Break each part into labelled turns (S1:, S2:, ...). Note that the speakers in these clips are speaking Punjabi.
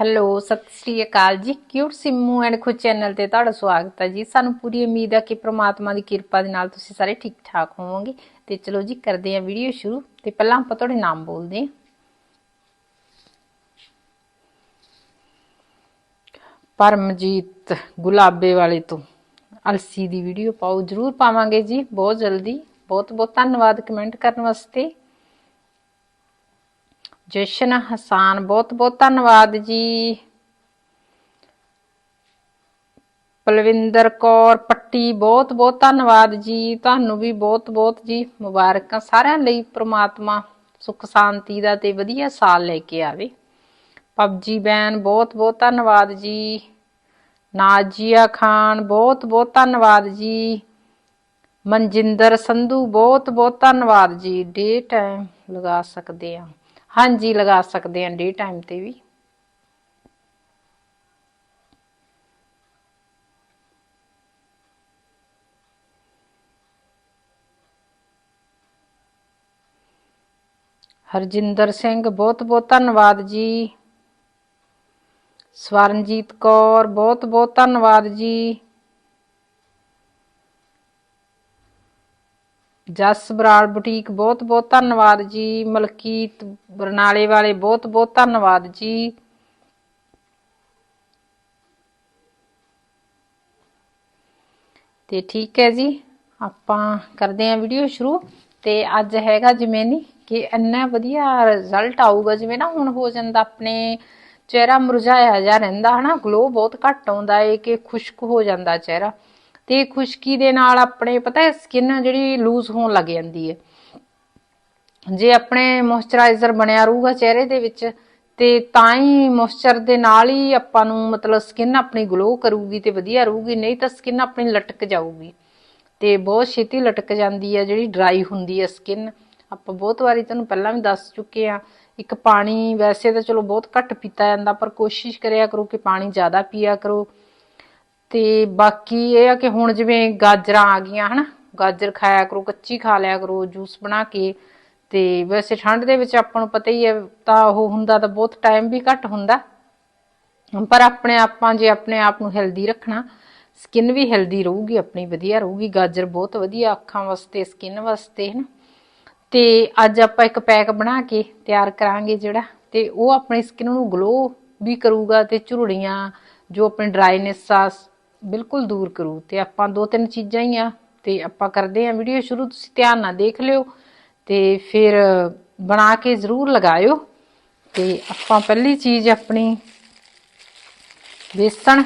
S1: ਹੈਲੋ, ਸਤਿ ਸ੍ਰੀ ਅਕਾਲ ਜੀ। ਕਿਊਟ ਸਿੰਮੂ ਐਂਡ ਖੁਦ ਚੈਨਲ ਤੇ ਤੁਹਾਡਾ ਸਵਾਗਤ ਹੈ ਜੀ। ਸਾਨੂੰ ਪੂਰੀ ਉਮੀਦ ਹੈ ਕਿ ਪ੍ਰਮਾਤਮਾ ਦੀ ਕਿਰਪਾ ਦੇ ਨਾਲ ਤੁਸੀਂ ਸਾਰੇ ਠੀਕ ਠਾਕ ਹੋਵੋਗੇ। ਤੇ ਚਲੋ ਜੀ, ਕਰਦੇ ਹਾਂ ਵੀਡੀਓ ਸ਼ੁਰੂ। ਤੇ ਪਹਿਲਾਂ ਆਪਾਂ ਤੁਹਾਡੇ ਨਾਮ ਬੋਲਦੇ ਹਾਂ। ਪਰਮਜੀਤ ਗੁਲਾਬੇ ਵਾਲੇ ਤੋਂ ਅਲਸੀ ਦੀ ਵੀਡੀਓ ਪਾਓ। ਜਰੂਰ ਪਾਵਾਂਗੇ ਜੀ, ਬਹੁਤ ਜਲਦੀ। ਬਹੁਤ ਬਹੁਤ ਧੰਨਵਾਦ ਕਮੈਂਟ ਕਰਨ ਵਾਸਤੇ। ਜਸ਼ਨ ਹਸਾਨ, ਬਹੁਤ ਬਹੁਤ ਧੰਨਵਾਦ ਜੀ। ਪਲਵਿੰਦਰ ਕੌਰ ਪੱਟੀ, ਬਹੁਤ ਬਹੁਤ ਧੰਨਵਾਦ ਜੀ। ਤੁਹਾਨੂੰ ਵੀ ਬਹੁਤ ਬਹੁਤ ਜੀ ਮੁਬਾਰਕਾਂ ਸਾਰਿਆਂ ਲਈ ਪ੍ਰਮਾਤਮਾ ਸੁਖ ਸ਼ਾਂਤੀ ਦਾ ਤੇ ਵਧੀਆ ਸਾਲ ਲੈ ਕੇ ਆਵੇ। ਪਬਜੀ ਬੈਨ, ਬਹੁਤ ਬਹੁਤ ਧੰਨਵਾਦ ਜੀ। ਨਾਜੀਆ ਖਾਨ, ਬਹੁਤ ਬਹੁਤ ਧੰਨਵਾਦ ਜੀ। ਮਨਜਿੰਦਰ ਸੰਧੂ, ਬਹੁਤ ਬਹੁਤ ਧੰਨਵਾਦ ਜੀ। ਡੇ ਟਾਈਮ ਲਗਾ ਸਕਦੇ ਆ। ਹਾਂਜੀ, ਲਗਾ ਸਕਦੇ ਹਾਂ ਡੇ ਟਾਈਮ ਤੇ ਵੀ। ਹਰਜਿੰਦਰ ਸਿੰਘ ਬਹੁਤ ਬਹੁਤ ਧੰਨਵਾਦ ਜੀ। ਸਵਰਨਜੀਤ ਕੌਰ ਬਹੁਤ ਬਹੁਤ ਧੰਨਵਾਦ ਜੀ। ਜਸ ਬਰਾੜ ਬੁਟੀਕ, ਬਹੁਤ ਬਹੁਤ ਧੰਨਵਾਦ ਜੀ। ਮਲਕੀਤ ਬਰਨਾਲੇ ਵਾਲੇ, ਬਹੁਤ ਬਹੁਤ ਧੰਨਵਾਦ ਜੀ। ਤੇ ਠੀਕ ਹੈ ਜੀ, ਆਪਾਂ ਕਰਦੇ ਹਾਂ ਵੀਡੀਓ ਸ਼ੁਰੂ। ਤੇ ਅੱਜ ਹੈਗਾ ਜਿਵੇਂ ਨਹੀਂ ਕਿ ਇੰਨਾ ਵਧੀਆ ਰਿਜ਼ਲਟ ਆਊਗਾ, ਜਿਵੇਂ ਨਾ ਹੁਣ ਹੋ ਜਾਂਦਾ ਆਪਣੇ ਚਿਹਰਾ ਮੁਰਝਾਇਆ ਜਾ ਰਹਿੰਦਾ, ਹਨਾ? ਗਲੋ ਬਹੁਤ ਘੱਟ ਆਉਂਦਾ ਏ, ਕਿ ਖੁਸ਼ਕ ਹੋ ਜਾਂਦਾ ਚਿਹਰਾ। ਤੇ ਖੁਸ਼ਕੀ ਦੇ ਨਾਲ ਆਪਣੇ, ਪਤਾ ਹੈ ਸਕਿਨ ਜਿਹੜੀ ਲੂਜ਼ ਹੋਣ ਲੱਗ ਜਾਂਦੀ ਹੈ। ਜੇ ਆਪਣੇ ਮੋਇਸਚਰਾਈਜ਼ਰ ਬਣਿਆ ਰਹੂਗਾ ਚਿਹਰੇ ਦੇ ਵਿੱਚ, ਤੇ ਤਾਂ ਹੀ ਮੋਇਸਚਰ ਦੇ ਨਾਲ ਹੀ ਆਪਾਂ ਨੂੰ ਮਤਲਬ ਸਕਿਨ ਆਪਣੀ ਗਲੋ ਕਰੂਗੀ ਤੇ ਵਧੀਆ ਰਹੂਗੀ, ਨਹੀਂ ਤਾਂ ਸਕਿਨ ਆਪਣੀ ਲਟਕ ਜਾਊਗੀ। ਤੇ ਬਹੁਤ ਛੇਤੀ ਲਟਕ ਜਾਂਦੀ ਹੈ, ਜਿਹੜੀ ਡਰਾਈ ਹੁੰਦੀ ਹੈ ਸਕਿਨ ਆਪਾਂ ਬਹੁਤ ਵਾਰੀ ਤੁਹਾਨੂੰ ਪਹਿਲਾਂ ਵੀ ਦੱਸ ਚੁੱਕੇ ਆ ਇੱਕ ਪਾਣੀ ਵੈਸੇ ਤਾਂ ਚਲੋ ਬਹੁਤ ਘੱਟ ਪੀਤਾ ਜਾਂਦਾ, ਪਰ ਕੋਸ਼ਿਸ਼ ਕਰਿਆ ਕਰੋ ਕਿ ਪਾਣੀ ਜ਼ਿਆਦਾ ਪੀਆ ਕਰੋ। ਤੇ ਬਾਕੀ ਇਹ ਆ ਕਿ ਹੁਣ ਜਿਵੇਂ ਗਾਜਰਾਂ ਆ ਗਈਆਂ, ਹਨਾ? ਗਾਜਰ ਖਾਇਆ ਕਰੋ, ਕੱਚੀ ਖਾ ਲਿਆ ਕਰੋ, ਜੂਸ ਬਣਾ ਕੇ। ਤੇ ਵੈਸੇ ਠੰਡ ਦੇ ਵਿੱਚ ਆਪਾਂ ਨੂੰ ਪਤਾ ਹੀ ਹੈ, ਤਾਂ ਉਹ ਹੁੰਦਾ ਤਾਂ ਬਹੁਤ ਟਾਈਮ ਵੀ ਘੱਟ ਹੁੰਦਾ। ਪਰ ਆਪਣੇ ਆਪਾਂ, ਜੇ ਆਪਣੇ ਆਪ ਨੂੰ ਹੈਲਦੀ ਰੱਖਣਾ ਸਕਿਨ ਵੀ ਹੈਲਦੀ ਰਹੂਗੀ, ਆਪਣੀ ਵਧੀਆ ਰਹੂਗੀ। ਗਾਜਰ ਬਹੁਤ ਵਧੀਆ ਅੱਖਾਂ ਵਾਸਤੇ ਸਕਿਨ ਵਾਸਤੇ, ਹਨ? ਤੇ ਅੱਜ ਆਪਾਂ ਇੱਕ ਪੈਕ ਬਣਾ ਕੇ ਤਿਆਰ ਕਰਾਂਗੇ ਜਿਹੜਾ, ਤੇ ਉਹ ਆਪਣੀ ਸਕਿਨ ਨੂੰ ਗਲੋ ਵੀ ਕਰੂਗਾ, ਤੇ ਝੁਰੜੀਆਂ, ਜੋ ਆਪਣੇ ਡਰਾਈਨੈਸ ਆ ਬਿਲਕੁਲ ਦੂਰ ਕਰੂ ਤੇ ਆਪਾਂ ਦੋ ਤਿੰਨ ਚੀਜ਼ਾਂ ਹੀ ਆ ਤੇ ਆਪਾਂ ਕਰਦੇ ਆ ਵੀਡੀਓ ਸ਼ੁਰੂ, ਤੁਸੀਂ ਧਿਆਨ ਨਾਲ ਦੇਖ ਲਿਓ ਤੇ ਫਿਰ ਬਣਾ ਕੇ ਜ਼ਰੂਰ ਲਗਾਇਓ ਤੇ ਆਪਾਂ ਪਹਿਲੀ ਚੀਜ਼ ਆਪਣੀ ਬੇਸਣ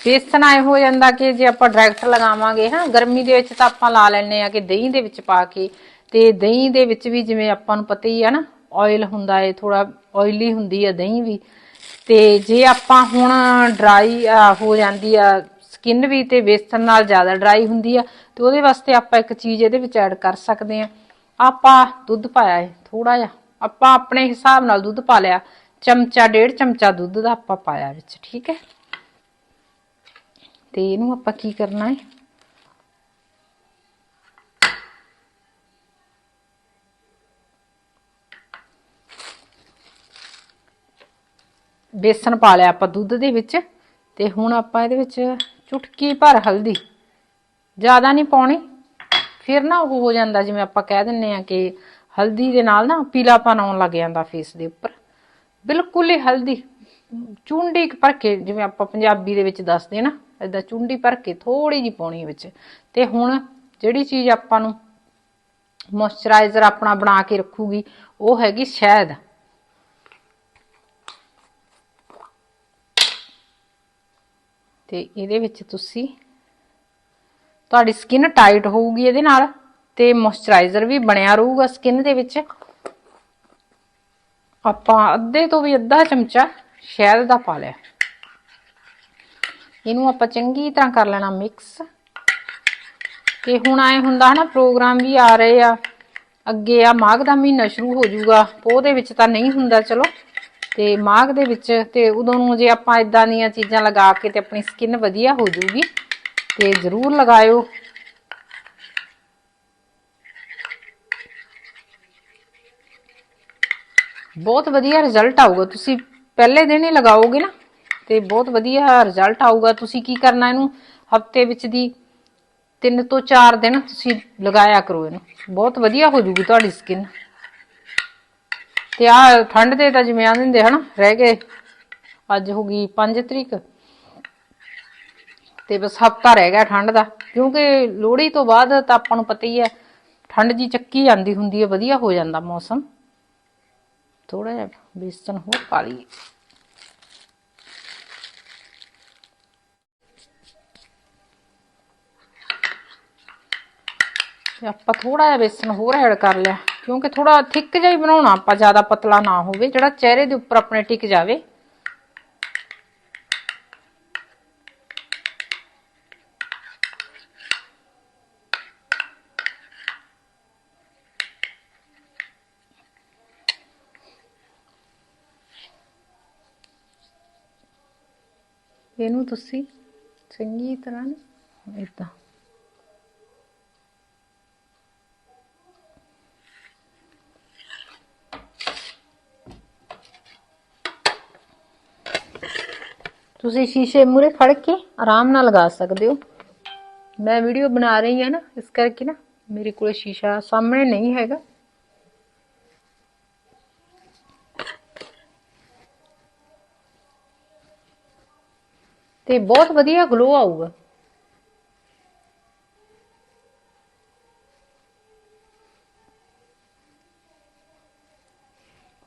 S1: ਬੇਸਣ ਆਏ ਹੋ ਜਾਂਦਾ ਕਿ ਜੇ ਆਪਾਂ ਡਾਇਰੈਕਟ ਲਗਾਵਾਂਗੇ, ਹਾਂ, ਗਰਮੀ ਦੇ ਵਿੱਚ ਤਾਂ ਆਪਾਂ ਲਾ ਲੈਣੇ ਆ ਕਿ ਦਹੀਂ ਦੇ ਵਿੱਚ ਪਾ ਕੇ ਤੇ ਦਹੀਂ ਦੇ ਵਿੱਚ ਵੀ ਜਿਵੇਂ ਆਪਾਂ ਨੂੰ ਪਤਾ ਹੀ ਆ ਨਾ ਆਇਲ ਹੁੰਦਾ ਹੈ ਥੋੜਾ ਆਇਲੀ ਹੁੰਦੀ ਆ ਦਹੀਂ ਵੀ ਤੇ ਜੇ ਆਪਾਂ ਹੁਣ ਡਰਾਈ ਹੋ ਜਾਂਦੀ ਆ ਸਕਿਨ ਵੀ ਤੇ ਬੇਸਣ ਨਾਲ ਜ਼ਿਆਦਾ ਡਰਾਈ ਹੁੰਦੀ ਆ, ਤੇ ਉਹਦੇ ਵਾਸਤੇ ਆਪਾਂ ਇੱਕ ਚੀਜ਼ ਇਹਦੇ ਵਿੱਚ ਐਡ ਕਰ ਸਕਦੇ ਆ। ਆਪਾਂ ਦੁੱਧ ਪਾਇਆ ਹੈ ਥੋੜਾ ਜਿਹਾ। ਆਪਾਂ ਆਪਣੇ ਹਿਸਾਬ ਨਾਲ ਦੁੱਧ ਪਾ ਲਿਆ, ਚਮਚਾ, ਡੇਢ ਚਮਚਾ ਦੁੱਧ ਦਾ ਆਪਾਂ ਪਾਇਆ ਵਿੱਚ, ਠੀਕ ਹੈ? ਤੇ ਇਹਨੂੰ ਆਪਾਂ ਕੀ ਕਰਨਾ ਹੈ ਬੇਸਣ ਪਾ ਲਿਆ ਆਪਾਂ ਦੁੱਧ ਦੇ ਵਿੱਚ, ਤੇ ਹੁਣ ਆਪਾਂ ਇਹਦੇ ਵਿੱਚ ਚੁਟਕੀ ਭਰ ਹਲਦੀ। ਜ਼ਿਆਦਾ ਨਹੀਂ ਪਾਉਣੀ। ਫਿਰ ਨਾ ਉਹ ਹੋ ਜਾਂਦਾ, ਜਿਵੇਂ ਆਪਾਂ ਕਹਿ ਦਿੰਨੇ ਆ ਕਿ ਹਲਦੀ ਦੇ ਨਾਲ ਨਾ ਪੀਲਾਪਨ ਆਉਣ ਲੱਗ ਜਾਂਦਾ ਫੇਸ ਦੇ ਉੱਪਰ। ਬਿਲਕੁਲ ਹੀ ਹਲਦੀ। ਚੁੰਡੀ ਭਰ ਕੇ, ਜਿਵੇਂ ਆਪਾਂ ਪੰਜਾਬੀ ਦੇ ਵਿੱਚ ਦੱਸਦੇ ਨਾ ਇਦਾਂ ਚੁੰਡੀ ਭਰ ਕੇ ਥੋੜੀ ਜੀ ਪਾਉਣੀ ਵਿੱਚ। ਤੇ ਹੁਣ ਜਿਹੜੀ ਚੀਜ਼ ਆਪਾਂ ਨੂੰ ਮੋਇਸਚਰਾਈਜ਼ਰ ਆਪਣਾ ਬਣਾ ਕੇ ਰੱਖੂਗੀ, ਉਹ ਹੈਗੀ ਸ਼ਹਿਦ। ਤੇ ਇਹਦੇ ਵਿੱਚ ਤੁਸੀਂ ਤੁਹਾਡੀ ਸਕਿਨ ਟਾਈਟ ਹੋਊਗੀ ਇਹਦੇ ਨਾਲ ਤੇ ਮੋਇਸਚਰਾਈਜ਼ਰ ਵੀ ਬਣਿਆ ਰਹੂਗਾ ਸਕਿਨ ਦੇ ਵਿੱਚ। ਆਪਾਂ ਅੱਧੇ ਤੋਂ ਵੀ ਅੱਧਾ ਚਮਚਾ ਸ਼ਹਿਦ ਦਾ ਪਾ ਲਿਆ। ਇਹਨੂੰ ਆਪਾਂ ਚੰਗੀ ਤਰ੍ਹਾਂ ਕਰ ਲੈਣਾ ਮਿਕਸ ਤੇ ਹੁਣ ਆਏ ਹੁੰਦਾ ਹਨਾ ਪ੍ਰੋਗਰਾਮ ਵੀ ਆ ਰਹੇ ਆ। ਅੱਗੇ ਆ, ਮਾਘ ਦਾ ਮਹੀਨਾ ਸ਼ੁਰੂ ਹੋ ਜਾਊਗਾ। ਪੋਹ ਦੇ ਵਿੱਚ ਤਾਂ ਨਹੀਂ ਹੁੰਦਾ, ਚਲੋ। ਤੇ ਮਾਘ ਦੇ ਵਿੱਚ ਤੇ ਉਦੋਂ ਨੂੰ ਜੇ ਆਪਾਂ ਇਦਾਂ ਦੀਆਂ ਚੀਜ਼ਾਂ ਲਗਾ ਕੇ ਤੇ ਆਪਣੀ ਸਕਿਨ ਵਧੀਆ ਹੋ ਜਾਊਗੀ ਤੇ ਜ਼ਰੂਰ ਲਗਾਇਓ। ਬਹੁਤ ਵਧੀਆ ਰਿਜ਼ਲਟ ਆਊਗਾ। ਤੁਸੀਂ ਪਹਿਲੇ ਦਿਨ ਹੀ ਲਗਾਓਗੇ ਨਾ, ਤੇ ਬਹੁਤ ਵਧੀਆ ਰਿਜ਼ਲਟ ਆਊਗਾ। ਤੁਸੀਂ ਕੀ ਕਰਨਾ ਇਹਨੂੰ? ਹਫ਼ਤੇ ਵਿੱਚ ਦੀ ਤਿੰਨ ਤੋਂ ਚਾਰ ਦਿਨ ਤੁਸੀਂ ਲਗਾਇਆ ਕਰੋ ਇਹਨੂੰ। ਬਹੁਤ ਵਧੀਆ ਹੋ ਜੂਗੀ ਤੁਹਾਡੀ ਸਕਿਨ ਤੇ ਆ ਠੰਡ ਦੇ ਤਾਂ ਜਿਵੇਂ ਆ ਦਿੰਦੇ ਹਨਾ, ਰਹਿ ਗਏ। ਅੱਜ ਹੋ ਗਈ 5 ਤਰੀਕ। ਤੇ ਬਸ ਹਫਤਾ ਰਹਿ ਗਿਆ ਠੰਡ ਦਾ। ਕਿਉਂਕਿ ਲੋਹੜੀ ਤੋਂ ਬਾਅਦ ਤਾਂ ਆਪਾਂ ਨੂੰ ਪਤਾ ਹੀ ਹੈ, ਠੰਡ ਜੀ ਚੱਕੀ ਜਾਂਦੀ ਹੁੰਦੀ ਹੈ, ਵਧੀਆ ਹੋ ਜਾਂਦਾ ਮੌਸਮ। ਥੋੜਾ ਜਿਹਾ ਬੇਸਨ ਹੋਰ ਪਾ ਲਈਏ। ਆਪਾਂ ਥੋੜਾ ਜਿਹਾ ਬੇਸਨ ਹੋਰ ਐਡ ਕਰ ਲਿਆ। ਕਿਉਂਕਿ ਥੋੜਾ ਥਿੱਕ ਜਿਹਾ ਹੀ ਬਣਾਉਣਾ ਆਪਾਂ, ਜ਼ਿਆਦਾ ਪਤਲਾ ਨਾ ਹੋਵੇ, ਜਿਹੜਾ ਚਿਹਰੇ ਦੇ ਉੱਪਰ ਆਪਣੇ ਟਿਕ ਜਾਵੇ। ਇਹਨੂੰ ਤੁਸੀਂ ਚੰਗੀ ਤਰ੍ਹਾਂ ਨਾ ਤੁਸੀਂ ਸ਼ੀਸ਼ੇ ਮੂਰੇ ਖੜ ਕੇ ਆਰਾਮ ਨਾਲ ਲਗਾ ਸਕਦੇ ਹੋ ਮੈਂ ਵੀਡੀਓ ਬਣਾ ਰਹੀ ਹਾਂ ਨਾ ਇਸ ਕਰਕੇ ਨਾ ਮੇਰੇ ਕੋਲ ਸ਼ੀਸ਼ਾ ਸਾਹਮਣੇ ਨਹੀਂ ਹੈਗਾ ਤੇ ਬਹੁਤ ਵਧੀਆ ਗਲੋ ਆਊਗਾ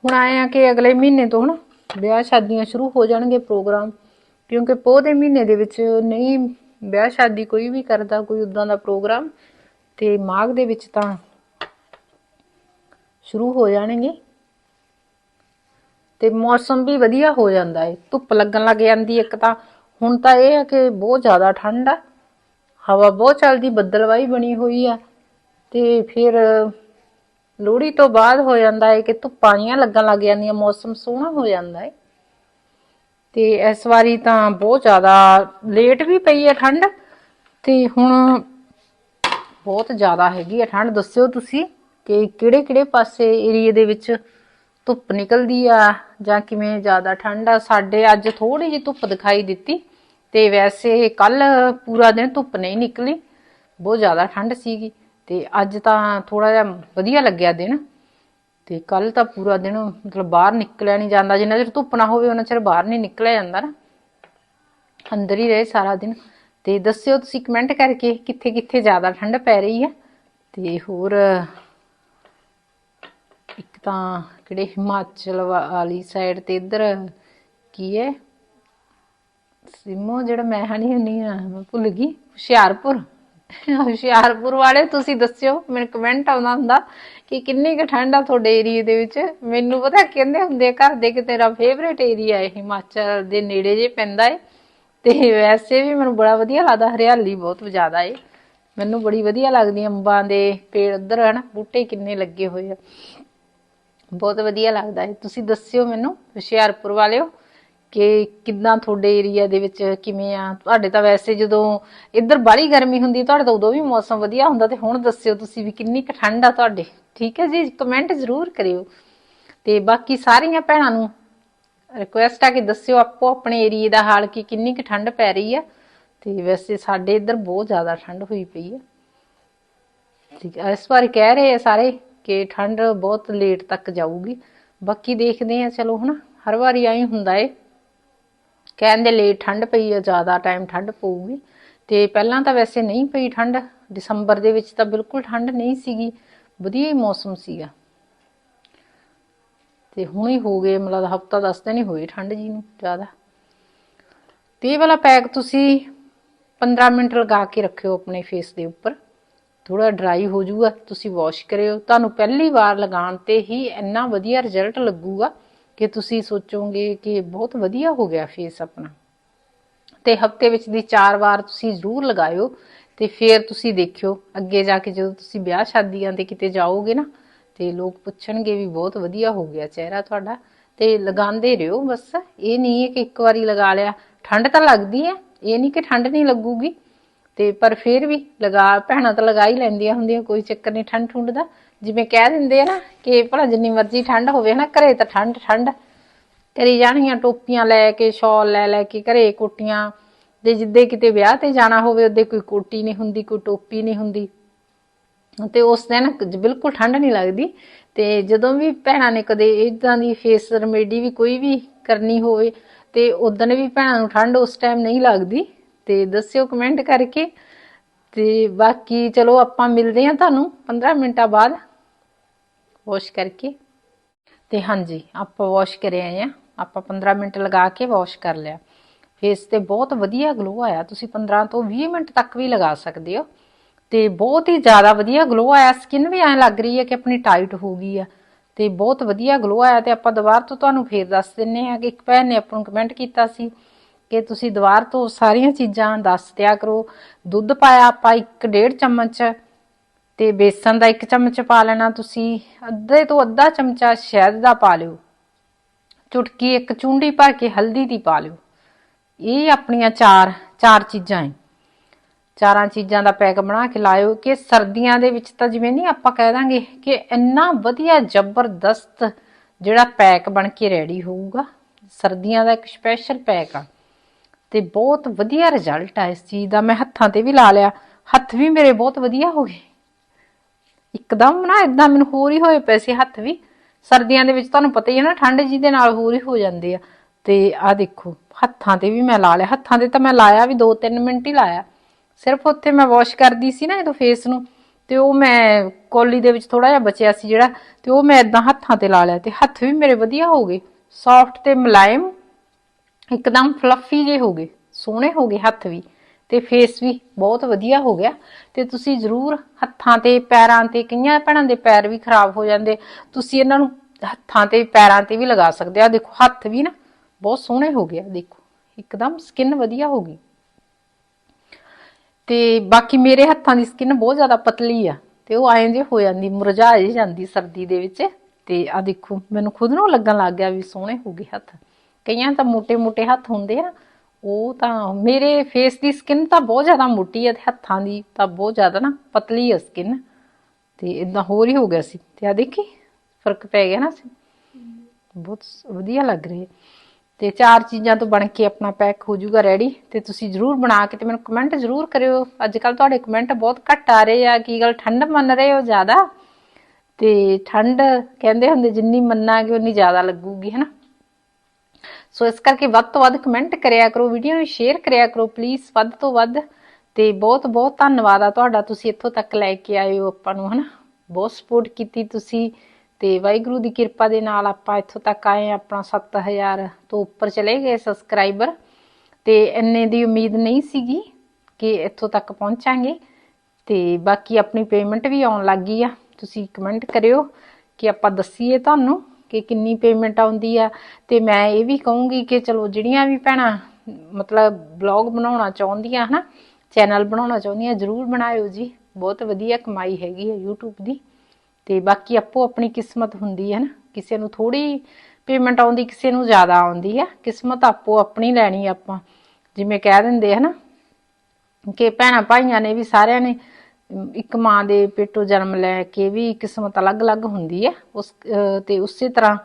S1: ਹੁਣ ਆਏ ਆ ਕਿ ਅਗਲੇ ਮਹੀਨੇ ਤੋਂ ਹਨਾ ਵਿਆਹ ਸ਼ਾਦੀਆਂ ਸ਼ੁਰੂ ਹੋ ਜਾਣਗੇ ਪ੍ਰੋਗਰਾਮ ਕਿਉਂਕਿ ਪੋਹ ਦੇ ਮਹੀਨੇ ਦੇ ਵਿੱਚ ਨਹੀਂ, ਵਿਆਹ ਸ਼ਾਦੀ ਕੋਈ ਵੀ ਕਰਦਾ, ਕੋਈ ਉਦਾਂ ਦਾ ਪ੍ਰੋਗਰਾਮ, ਤੇ ਮਾਘ ਦੇ ਵਿੱਚ ਤਾਂ ਸ਼ੁਰੂ ਹੋ ਜਾਣਗੇ। ਤੇ ਮੌਸਮ ਵੀ ਵਧੀਆ ਹੋ ਜਾਂਦਾ ਹੈ ਧੁੱਪ ਲੱਗਣ ਲੱਗ ਜਾਂਦੀ ਇੱਕ ਤਾਂ। ਹੁਣ ਤਾਂ ਇਹ ਹੈ ਕਿ ਬਹੁਤ ਜ਼ਿਆਦਾ ਠੰਡ ਆ। ਹਵਾ ਬਹੁਤ ਚੱਲਦੀ ਬੱਦਲਵਾਈ ਬਣੀ ਹੋਈ ਆ। ਤੇ ਫਿਰ ਲੋਹੜੀ ਤੋਂ ਬਾਅਦ ਹੋ ਜਾਂਦਾ ਹੈ ਕਿ ਧੁੱਪਾਂ ਜੀਆਂ ਲੱਗਣ ਲੱਗ ਜਾਂਦੀਆਂ, ਮੌਸਮ ਸੋਹਣਾ ਹੋ ਜਾਂਦਾ ਹੈ ਤੇ ਇਸ ਵਾਰੀ ਤਾਂ ਬਹੁਤ ਜ਼ਿਆਦਾ ਲੇਟ ਵੀ ਪਈ ਹੈ ਠੰਡ ਤੇ ਹੁਣ ਬਹੁਤ ਜ਼ਿਆਦਾ ਹੈਗੀ ਹੈ ਠੰਡ। ਦੱਸਿਓ ਤੁਸੀਂ ਕਿ ਕਿਹੜੇ ਕਿਹੜੇ ਪਾਸੇ ਏਰੀਏ ਦੇ ਵਿੱਚ ਧੁੱਪ ਨਿਕਲਦੀ ਆ ਜਾਂ ਕਿਵੇਂ ਜ਼ਿਆਦਾ ਠੰਡ ਆ? ਸਾਡੇ ਅੱਜ ਥੋੜੀ ਜਿਹੀ ਧੁੱਪ ਦਿਖਾਈ ਦਿੱਤੀ ਤੇ ਵੈਸੇ ਕੱਲ ਪੂਰਾ ਦਿਨ ਧੁੱਪ ਨਹੀਂ ਨਿਕਲੀ, ਬਹੁਤ ਜ਼ਿਆਦਾ ਠੰਡ ਸੀਗੀ ਤੇ ਅੱਜ ਤਾਂ ਥੋੜਾ ਜਿਹਾ ਵਧੀਆ ਲੱਗਿਆ ਦਿਨ। ਤੇ ਕੱਲ ਤਾਂ ਪੂਰਾ ਦਿਨ ਮਤਲਬ ਬਾਹਰ ਨਿਕਲਿਆ ਨਹੀਂ ਜਾਂਦਾ, ਜਿੰਨਾ ਚਿਰ ਧੁੱਪ ਨਾ ਹੋਵੇ, ਉਹਨਾਂ ਚਿਰ ਬਾਹਰ ਨਹੀਂ ਨਿਕਲਿਆ ਜਾਂਦਾ ਨਾ। ਅੰਦਰ ਹੀ ਰਹੇ ਸਾਰਾ ਦਿਨ। ਤੇ ਦੱਸਿਓ ਤੁਸੀਂ ਕਮੈਂਟ ਕਰਕੇ ਕਿੱਥੇ ਕਿੱਥੇ ਜ਼ਿਆਦਾ ਠੰਡ ਪੈ ਰਹੀ ਹੈ ਤੇ ਹੋਰ, ਇੱਕ ਤਾਂ ਕਿਹੜੇ ਹਿਮਾਚਲ ਵਾ- ਵਾਲੀ ਸਾਈਡ ਤੇ ਇੱਧਰ ਕੀ ਹੈ? ਸਿਮੋ ਜਿਹੜਾ ਮੈਂ ਹਣੀ ਹੁੰਨੀ ਆ, ਮੈਂ ਭੁੱਲ ਗਈ, ਹੁਸ਼ਿਆਰਪੁਰ। ਹੁਸ਼ਿਆਰਪੁਰ ਵਾਲੇ, ਤੁਸੀਂ ਦੱਸਿਓ, ਮੈਨੂੰ ਕਮੈਂਟ ਆਉਂਦਾ ਹੁੰਦਾ ਕਿ ਕਿੰਨੀ ਕੁ ਠੰਡ ਆ ਤੁਹਾਡੇ ਏਰੀਏ ਦੇ ਵਿੱਚ। ਮੈਨੂੰ ਪਤਾ ਕਹਿੰਦੇ ਹੁੰਦੇ ਘਰ ਦੇ ਕਿ ਤੇਰਾ ਫੇਵਰੇਟ ਏਰੀਆ ਹੈ, ਹਿਮਾਚਲ ਦੇ ਨੇੜੇ ਜੇ ਪੈਂਦਾ ਹੈ ਤੇ ਵੈਸੇ ਵੀ ਮੈਨੂੰ ਬੜਾ ਵਧੀਆ ਲੱਗਦਾ, ਹਰਿਆਲੀ ਬਹੁਤ ਜ਼ਿਆਦਾ ਹੈ ਮੈਨੂੰ ਬੜੀ ਵਧੀਆ ਲੱਗਦੀ ਅੰਬਾਂ ਦੇ ਪੇੜ ਉਧਰ, ਹਨ, ਬੂਟੇ ਕਿੰਨੇ ਲੱਗੇ ਹੋਏ ਆ। ਬਹੁਤ ਵਧੀਆ ਲੱਗਦਾ ਹੈ ਤੁਸੀਂ ਦੱਸਿਓ ਮੈਨੂੰ, ਹੁਸ਼ਿਆਰਪੁਰ ਵਾਲਿਓ ਕਿ ਕਿੱਦਾਂ ਤੁਹਾਡੇ ਏਰੀਆ ਦੇ ਵਿੱਚ ਕਿਵੇਂ ਆ? ਤੁਹਾਡੇ ਤਾਂ ਵੈਸੇ ਜਦੋਂ ਇੱਧਰ ਬਾਹਲੀ ਗਰਮੀ ਹੁੰਦੀ, ਤੁਹਾਡੇ ਤਾਂ ਉਦੋਂ ਵੀ ਮੌਸਮ ਵਧੀਆ ਹੁੰਦਾ ਤੇ ਹੁਣ ਦੱਸਿਓ ਤੁਸੀਂ ਵੀ ਕਿੰਨੀ ਕੁ ਠੰਡ ਆ ਤੁਹਾਡੇ। ਠੀਕ ਹੈ ਜੀ? ਕਮੈਂਟ ਜ਼ਰੂਰ ਕਰਿਓ। ਤੇ ਬਾਕੀ ਸਾਰੀਆਂ ਭੈਣਾਂ ਨੂੰ ਰਿਕੁਐਸਟ ਆ ਕਿ ਦੱਸਿਓ ਆਪੋ ਆਪਣੇ ਏਰੀਏ ਦਾ ਹਾਲ ਕਿ ਕਿੰਨੀ ਕੁ ਠੰਡ ਪੈ ਰਹੀ ਆ। ਤੇ ਵੈਸੇ ਸਾਡੇ ਇੱਧਰ ਬਹੁਤ ਜ਼ਿਆਦਾ ਠੰਡ ਹੋਈ ਪਈ ਆ। ਠੀਕ ਹੈ ਇਸ ਵਾਰ ਕਹਿ ਰਹੇ ਆ ਸਾਰੇ ਕਿ ਠੰਡ ਬਹੁਤ ਲੇਟ ਤੱਕ ਜਾਊਗੀ। ਬਾਕੀ ਦੇਖਦੇ ਆ, ਚਲੋ ਹਨਾ, ਹਰ ਵਾਰੀ ਆਈ ਹੁੰਦਾ ਏ। ਕਹਿਣ ਦੇ ਲਈ ਠੰਡ ਪਈ ਆ, ਜ਼ਿਆਦਾ ਟਾਈਮ ਠੰਡ ਪਊਗੀ। ਤੇ ਪਹਿਲਾਂ ਤਾਂ ਵੈਸੇ ਨਹੀਂ ਪਈ ਠੰਡ, ਦਸੰਬਰ ਦੇ ਵਿੱਚ ਤਾਂ ਬਿਲਕੁਲ ਠੰਡ ਨਹੀਂ ਸੀਗੀ, ਵਧੀਆ ਹੀ ਮੌਸਮ ਸੀਗਾ। ਤੇ ਹੁਣੇ ਹੋ ਗਏ ਮਤਲਬ ਹਫਤਾ 10 ਦਿਨ ਹੀ ਹੋਏ ਠੰਡ ਜੀ ਨੂੰ, ਜ਼ਿਆਦਾ। ਤੇ ਇਹ ਵਾਲਾ ਪੈਕ ਤੁਸੀਂ 15 ਮਿੰਟ ਲਗਾ ਕੇ ਰੱਖਿਓ ਆਪਣੇ ਫੇਸ ਦੇ ਉੱਪਰ। ਥੋੜਾ ਡਰਾਈ ਹੋ ਜਾਊਗਾ, ਤੁਸੀਂ ਵਾਸ਼ ਕਰਿਓ। ਤੁਹਾਨੂੰ ਪਹਿਲੀ ਵਾਰ ਲਗਾਉਣ ਤੇ ਹੀ ਇੰਨਾ ਵਧੀਆ ਰਿਜ਼ਲਟ ਲੱਗੂਗਾ। ਕਿ ਤੁਸੀਂ ਸੋਚੋਗੇ ਕਿ ਬਹੁਤ ਵਧੀਆ ਹੋ ਗਿਆ ਫੇਸ ਆਪਣਾ। ਤੇ ਹਫ਼ਤੇ ਵਿੱਚ ਦੀ ਚਾਰ ਵਾਰ ਤੁਸੀਂ ਜ਼ਰੂਰ ਲਗਾਇਓ ਤੇ ਫਿਰ ਤੁਸੀਂ ਦੇਖਿਓ। ਅੱਗੇ ਜਾ ਕੇ ਜਦੋਂ ਤੁਸੀਂ ਵਿਆਹ ਸ਼ਾਦੀਆਂ ਤੇ ਕਿਤੇ ਜਾਓਗੇ ਨਾ, ਤੇ ਲੋਕ ਪੁੱਛਣਗੇ ਵੀ ਬਹੁਤ ਵਧੀਆ ਹੋ ਗਿਆ ਚਿਹਰਾ ਤੁਹਾਡਾ। ਤੇ ਲਗਾਉਂਦੇ ਰਹੋ ਬਸ। ਇਹ ਨਹੀਂ ਹੈ ਕਿ ਇੱਕ ਵਾਰੀ ਲਗਾ ਲਿਆ। ਠੰਡ ਤਾਂ ਲੱਗਦੀ ਹੈ। ਇਹ ਨਹੀਂ ਕਿ ਠੰਡ ਨਹੀਂ ਲੱਗੂਗੀ। ਤੇ ਪਰ ਫਿਰ ਵੀ ਲਗਾ ਭੈਣਾਂ ਤਾਂ ਲਗਾ ਹੀ ਲੈਂਦੀਆਂ ਹੁੰਦੀਆਂ, ਕੋਈ ਚੱਕਰ ਨਹੀਂ, ਠੰਡ ਠੁੰਡ ਦਾ। ਜਿਵੇਂ ਕਹਿ ਦਿੰਦੇ ਆ ਨਾ ਕਿ ਭਲਾ ਜਿੰਨੀ ਮਰਜ਼ੀ ਠੰਡ ਹੋਵੇ ਨਾ ਘਰੇ ਤਾਂ ਠੰਡ ਠੰਡ। ਕਰੀ ਜਾਣਗੀਆਂ ਟੋਪੀਆਂ ਲੈ ਕੇ, ਸ਼ਾਲ ਲੈ ਲੈ ਕੇ ਘਰੇ ਕੋਟੀਆਂ ਤੇ ਜਿੱਦੇ ਕਿਤੇ ਵਿਆਹ ਤੇ ਜਾਣਾ ਹੋਵੇ, ਉਹਦੇ ਕੋਈ ਕੋਟੀ ਨਹੀਂ ਹੁੰਦੀ, ਕੋਈ ਟੋਪੀ ਨਹੀਂ ਹੁੰਦੀ। ਤੇ ਉਸ ਦਿਨ ਬਿਲਕੁਲ ਠੰਡ ਨਹੀਂ ਲੱਗਦੀ। ਤੇ ਜਦੋਂ ਵੀ ਭੈਣਾਂ ਨੇ ਕਦੇ ਇਦਾਂ ਦੀ ਫੇਸ ਰਮੇਡੀ ਵੀ ਕੋਈ ਵੀ ਕਰਨੀ ਹੋਵੇ, ਤੇ ਉਦੋਂ ਵੀ ਭੈਣਾਂ ਨੂੰ ਠੰਡ ਉਸ ਟਾਈਮ ਨਹੀਂ ਲੱਗਦੀ। ਤੇ ਦੱਸਿਓ ਕਮੈਂਟ ਕਰਕੇ। ਤੇ ਬਾਕੀ ਚਲੋ ਆਪਾਂ ਮਿਲਦੇ ਹਾਂ ਤੁਹਾਨੂੰ 15 ਮਿੰਟਾਂ ਬਾਅਦ। ਵਾਸ਼ ਕਰਕੇ। ਤੇ ਹਾਂਜੀ, ਆਪਾਂ ਵਾਸ਼ ਕਰੇ ਆਏ ਆ ਆਪਾਂ 15 ਮਿੰਟ ਲਗਾ ਕੇ ਵਾਸ਼ ਕਰ ਲਿਆ। ਫੇਸ ਤੇ ਬਹੁਤ ਵਧੀਆ ਗਲੋ ਆਇਆ। ਤੁਸੀਂ 15 ਤੋਂ 20 ਮਿੰਟ ਤੱਕ ਵੀ ਲਗਾ ਸਕਦੇ ਹੋ। ਤੇ ਬਹੁਤ ਹੀ ਜ਼ਿਆਦਾ ਵਧੀਆ ਗਲੋ ਆਇਆ। ਸਕਿਨ ਵੀ ਐਂ ਲੱਗ ਰਹੀ ਹੈ ਕਿ ਆਪਣੀ ਟਾਈਟ ਹੋ ਗਈ ਆ। ਤੇ ਬਹੁਤ ਵਧੀਆ ਗਲੋ ਆਇਆ। ਤੇ ਆਪਾਂ ਦੁਬਾਰਾ ਤੋਂ ਤੁਹਾਨੂੰ ਫੇਰ ਦੱਸ ਦਿੰਨੇ ਆ ਕਿ ਇੱਕ ਭੈਣ ਨੇ ਆਪਾਂ ਨੂੰ ਕਮੈਂਟ ਕੀਤਾ ਸੀ। ਕਿ ਤੁਸੀਂ ਦੁਬਾਰਾ ਤੋਂ ਸਾਰੀਆਂ ਚੀਜ਼ਾਂ ਦੱਸ ਦਿਆ ਕਰੋ। ਦੁੱਧ ਪਾਇਆ ਆਪਾਂ 1.5 ਚਮਚ ਤੇ ਬੇਸਨ ਦਾ 1 ਚਮਚ ਪਾ ਲੈਣਾ। ਤੁਸੀਂ ਅੱਧੇ ਤੋਂ ਅੱਧਾ ਚਮਚਾ ਸ਼ਹਿਦ ਦਾ ਪਾ ਲਿਓ। ਚੁਟਕੀ ਇੱਕ ਚੁੰਡੀ ਭਰ ਕੇ ਹਲਦੀ ਦੀ ਪਾ ਲਿਓ। ਇਹ ਆਪਣੀਆਂ ਚਾਰ ਚਾਰ ਚੀਜ਼ਾਂ ਹੈ ਚਾਰਾਂ ਚੀਜ਼ਾਂ ਦਾ ਪੈਕ ਬਣਾ ਕੇ ਲਾਇਓ ਕਿ ਸਰਦੀਆਂ ਦੇ ਵਿੱਚ ਤਾਂ ਜਿਵੇਂ ਨਹੀਂ ਆਪਾਂ ਕਹਿ ਦਾਂਗੇ ਕਿ ਇੰਨਾ ਵਧੀਆ ਜ਼ਬਰਦਸਤ ਜਿਹੜਾ ਪੈਕ ਬਣ ਕੇ ਰੈਡੀ ਹੋਊਗਾ। ਸਰਦੀਆਂ ਦਾ ਇੱਕ ਸਪੈਸ਼ਲ ਪੈਕ ਆ। ਤੇ ਬਹੁਤ ਵਧੀਆ ਰਿਜ਼ਲਟ ਆ ਇਸ ਚੀਜ਼ ਦਾ। ਮੈਂ ਹੱਥਾਂ ਤੇ ਵੀ ਲਾ ਲਿਆ। ਹੱਥ ਵੀ ਮੇਰੇ ਬਹੁਤ ਵਧੀਆ ਹੋ ਗਏ। ਇੱਕਦਮ ਨਾ ਇਦਾਂ ਮੈਨੂੰ ਹੋਰ ਹੀ ਹੋਏ ਪਏ ਸੀ ਹੱਥ ਵੀ। ਸਰਦੀਆਂ ਦੇ ਵਿੱਚ ਤੁਹਾਨੂੰ ਪਤਾ ਹੀ ਹੈ ਨਾ, ਠੰਡ ਜੀ ਦੇ ਨਾਲ ਹੋਰ ਹੀ ਹੋ ਜਾਂਦੇ ਆ। ਤੇ ਆ ਦੇਖੋ, ਹੱਥਾਂ ਤੇ ਵੀ ਮੈਂ ਲਾ ਲਿਆ। ਹੱਥਾਂ ਤੇ ਤਾਂ ਮੈਂ ਲਾਇਆ ਵੀ 2-3 ਮਿੰਟ ਹੀ ਲਾਇਆ। ਸਿਰਫ ਉੱਥੇ ਮੈਂ ਵਾਸ਼ ਕਰਦੀ ਸੀ ਨਾ ਜਦੋਂ ਫੇਸ ਨੂੰ, ਤੇ ਉਹ ਮੈਂ ਕੋਲੀ ਦੇ ਵਿੱਚ ਥੋੜਾ ਜਿਹਾ ਬਚਿਆ ਸੀ ਜਿਹੜਾ, ਤੇ ਉਹ ਮੈਂ ਇਦਾਂ ਹੱਥਾਂ ਤੇ ਲਾ ਲਿਆ। ਤੇ ਹੱਥ ਵੀ ਮੇਰੇ ਵਧੀਆ ਹੋ ਗਏ। ਸੌਫਟ ਤੇ ਮੁਲਾਇਮ ਇੱਕਦਮ ਫਲੱਫੀ ਜੇ ਹੋ ਗਏ, ਸੋਹਣੇ ਹੋ ਗਏ ਹੱਥ ਵੀ ਤੇ ਫੇਸ ਵੀ ਬਹੁਤ ਵਧੀਆ ਹੋ ਗਿਆ ਤੇ ਤੁਸੀਂ ਜ਼ਰੂਰ ਹੱਥਾਂ ਤੇ, ਪੈਰਾਂ ਤੇ, ਕਈਆਂ ਭੈਣਾਂ ਦੇ ਪੈਰ ਵੀ ਖਰਾਬ ਹੋ ਜਾਂਦੇ, ਤੁਸੀਂ ਇਹਨਾਂ ਨੂੰ ਹੱਥਾਂ ਤੇ, ਪੈਰਾਂ ਤੇ ਵੀ ਲਗਾ ਸਕਦੇ ਆ। ਦੇਖੋ, ਹੱਥ ਵੀ ਨਾ ਬਹੁਤ ਸੋਹਣੇ ਹੋ ਗਏ ਆ, ਦੇਖੋ, ਇੱਕਦਮ ਸਕਿਨ ਵਧੀਆ ਹੋ ਗਈ। ਤੇ ਬਾਕੀ ਮੇਰੇ ਹੱਥਾਂ ਦੀ ਸਕਿਨ ਬਹੁਤ ਜ਼ਿਆਦਾ ਪਤਲੀ ਆ ਤੇ ਉਹ ਐਂ ਜੇ ਹੋ ਜਾਂਦੀ ਮੁਰਝਾ ਜਾਂਦੀ ਸਰਦੀ ਦੇ ਵਿੱਚ ਤੇ ਆ ਦੇਖੋ, ਮੈਨੂੰ ਖੁਦ ਨੂੰ ਲੱਗਣ ਲੱਗ ਗਿਆ ਵੀ ਸੋਹਣੇ ਹੋ ਗਏ ਹੱਥ। ਕਈਆਂ ਤਾਂ ਮੋٹے-ਮੋٹے ਹੱਥ ਹੁੰਦੇ ਆ, ਉਹ ਤਾਂ ਮੇਰੇ ਫੇਸ ਦੀ ਸਕਿਨ ਤਾਂ ਬਹੁਤ ਜ਼ਿਆਦਾ ਮੋਟੀ ਹੈ ਤੇ ਹੱਥਾਂ ਦੀ ਤਾਂ ਬਹੁਤ ਜ਼ਿਆਦਾ ਨਾ ਪਤਲੀ ਹੈ ਸਕਿਨ ਤੇ ਇਦਾਂ ਹੋਰ ਹੀ ਹੋ ਗਿਆ ਸੀ। ਤੇ ਆ ਦੇਖੀ, ਫ਼ਰਕ ਪੈ ਗਿਆ ਨਾ ਸੀ। ਬਹੁਤ ਵਧੀਆ ਲੱਗ ਰਹੀ। ਤੇ ਚਾਰ ਚੀਜ਼ਾਂ ਤੋਂ ਬਣ ਕੇ ਆਪਣਾ ਪੈਕ ਹੋ ਜਾਊਗਾ ਰੈਡੀ ਤੇ ਤੁਸੀਂ ਜਰੂਰ ਬਣਾ ਕੇ ਤੇ ਮੈਨੂੰ ਕਮੈਂਟ ਜਰੂਰ ਕਰਿਓ। ਅੱਜ ਕੱਲ ਤੁਹਾਡੇ ਕਮੈਂਟ ਬਹੁਤ ਘੱਟ ਆ ਰਹੇ ਆ। ਕੀ ਗੱਲ, ਠੰਡ ਮੰਨ ਰਹੇ ਹੋ ਜ਼ਿਆਦਾ? ਤੇ ਠੰਡ ਕਹਿੰਦੇ ਹੁੰਦੇ ਜਿੰਨੀ ਮੰਨਾਂਗੇ, ਉਨੀ ਜ਼ਿਆਦਾ ਲੱਗੂਗੀ, ਹੈਨਾ? ਸੋ ਇਸ ਕਰਕੇ ਵੱਧ ਤੋਂ ਵੱਧ ਕਮੈਂਟ ਕਰਿਆ ਕਰੋ ਵੀਡੀਓ ਨੂੰ ਸ਼ੇਅਰ ਕਰਿਆ ਕਰੋ ਪਲੀਜ਼ ਵੱਧ ਤੋਂ ਵੱਧ। ਤੇ ਬਹੁਤ ਬਹੁਤ ਧੰਨਵਾਦ ਆ ਤੁਹਾਡਾ ਤੁਸੀਂ ਇੱਥੋਂ ਤੱਕ ਲੈ ਕੇ ਆਏ ਹੋ ਆਪਾਂ ਨੂੰ ਹਨਾ? ਬਹੁਤ ਸਪੋਰਟ ਕੀਤੀ ਤੁਸੀਂ ਤੇ ਵਾਹਿਗੁਰੂ ਦੀ ਕਿਰਪਾ ਦੇ ਨਾਲ ਆਪਾਂ ਇੱਥੋਂ ਤੱਕ ਆਏ ਹਾਂ, ਆਪਣਾ 7000 ਤੋਂ ਉੱਪਰ ਚਲੇ ਗਏ ਸਬਸਕ੍ਰਾਈਬਰ ਤੇ ਇੰਨੇ ਦੀ ਉਮੀਦ ਨਹੀਂ ਸੀਗੀ ਕਿ ਇੱਥੋਂ ਤੱਕ ਪਹੁੰਚਾਂਗੇ। ਤੇ ਬਾਕੀ ਆਪਣੀ ਪੇਮੈਂਟ ਵੀ ਆਉਣ ਲੱਗ ਗਈ ਆ ਤੁਸੀਂ ਕਮੈਂਟ ਕਰਿਓ ਕਿ ਆਪਾਂ ਦੱਸੀਏ ਤੁਹਾਨੂੰ। ਕਿ ਕਿੰਨੀ ਪੇਮੈਂਟ ਆਉਂਦੀ ਆ। ਤੇ ਮੈਂ ਇਹ ਵੀ ਕਹੂੰਗੀ ਕਿ ਚਲੋ ਜਿਹੜੀਆਂ ਵੀ ਭੈਣਾਂ ਮਤਲਬ ਬਲੌਗ ਬਣਾਉਣਾ ਚਾਹੁੰਦੀਆਂ, ਹਨਾ ਚੈਨਲ ਬਣਾਉਣਾ ਚਾਹੁੰਦੀਆਂ, ਜਰੂਰ ਬਣਾਇਓ ਜੀ। ਬਹੁਤ ਵਧੀਆ ਕਮਾਈ ਹੈਗੀ ਹੈ YouTube ਦੀ। ਤੇ ਬਾਕੀ ਆਪੋ ਆਪਣੀ ਕਿਸਮਤ ਹੁੰਦੀ ਹੈ ਨਾ ਕਿਸੇ ਨੂੰ ਥੋੜੀ ਪੇਮੈਂਟ ਆਉਂਦੀ, ਕਿਸੇ ਨੂੰ ਜ਼ਿਆਦਾ ਆਉਂਦੀ ਆ। ਕਿਸਮਤ ਆਪੋ ਆਪਣੀ ਲੈਣੀ ਆਪਾਂ। ਜਿਵੇਂ ਕਹਿ ਦਿੰਦੇ ਹਨਾ, ਕਿ ਭੈਣਾਂ ਭਾਈਆਂ ਨੇ ਵੀ ਸਾਰਿਆਂ ਨੇ ਇੱਕ ਮਾਂ ਦੇ ਪੇਟੋਂ ਜਨਮ ਲੈ ਕੇ ਵੀ ਕਿਸਮਤ ਅਲੱਗ-ਅਲੱਗ ਹੁੰਦੀ ਹੈ। ਉਸ ਅਹ, ਤੇ ਉਸੇ ਤਰ੍ਹਾਂ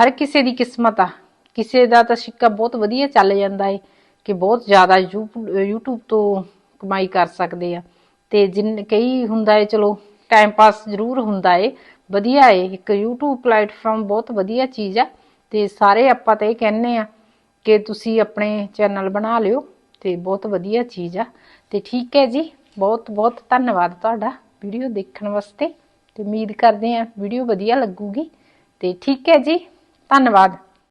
S1: ਹਰ ਕਿਸੇ ਦੀ ਕਿਸਮਤ ਆ। ਕਿਸੇ ਦਾ ਤਾਂ ਸਿੱਕਾ ਬਹੁਤ ਵਧੀਆ ਚੱਲ ਜਾਂਦਾ ਏ ਕਿ ਬਹੁਤ ਜ਼ਿਆਦਾ ਯੂ- YouTube ਤੋਂ ਕਮਾਈ ਕਰ ਸਕਦੇ ਆ। ਤੇ ਜਿੰਨ ਕਈ ਹੁੰਦਾ ਏ ਚਲੋ ਟਾਈਮ ਪਾਸ ਜ਼ਰੂਰ ਹੁੰਦਾ ਏ ਵਧੀਆ ਏ। ਇੱਕ YouTube ਪਲੇਟਫਾਰਮ ਬਹੁਤ ਵਧੀਆ ਚੀਜ਼ ਆ। ਤੇ ਸਾਰੇ ਆਪਾਂ ਤਾਂ ਇਹ ਕਹਿੰਨੇ ਆ ਕਿ ਤੁਸੀਂ ਆਪਣੇ ਚੈਨਲ ਬਣਾ ਲਿਓ ਤੇ ਬਹੁਤ ਵਧੀਆ ਚੀਜ਼ ਆ। ਤੇ ਠੀਕ ਹੈ ਜੀ। ਬਹੁਤ ਬਹੁਤ ਧੰਨਵਾਦ ਤੁਹਾਡਾ ਵੀਡੀਓ ਦੇਖਣ ਵਾਸਤੇ। ਤੇ ਉਮੀਦ ਕਰਦੇ ਆ ਵੀਡੀਓ ਵਧੀਆ ਲੱਗੂਗੀ। ਤੇ ਠੀਕ ਹੈ ਜੀ, ਧੰਨਵਾਦ।